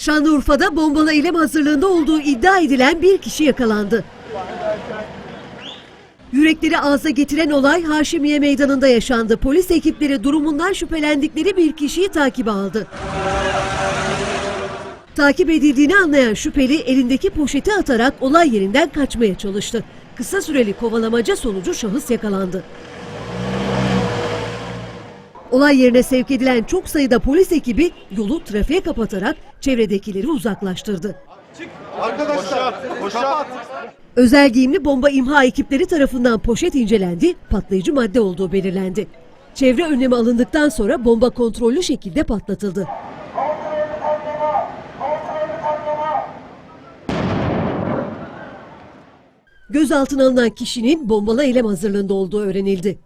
Şanlıurfa'da bombalı eylem hazırlığında olduğu iddia edilen bir kişi yakalandı. Yürekleri ağza getiren olay Haşimiye Meydanı'nda yaşandı. Polis ekipleri durumundan şüphelendikleri bir kişiyi takibe aldı. Takip edildiğini anlayan şüpheli elindeki poşeti atarak olay yerinden kaçmaya çalıştı. Kısa süreli kovalamaca sonucu şahıs yakalandı. Olay yerine sevk edilen çok sayıda polis ekibi yolu trafiğe kapatarak çevredekileri uzaklaştırdı. Arkadaşlar kapat. Özel giyimli bomba imha ekipleri tarafından poşet incelendi, patlayıcı madde olduğu belirlendi. Çevre önlemi alındıktan sonra bomba kontrollü şekilde patlatıldı. Gözaltına alınan kişinin bombalı eylem hazırlığında olduğu öğrenildi.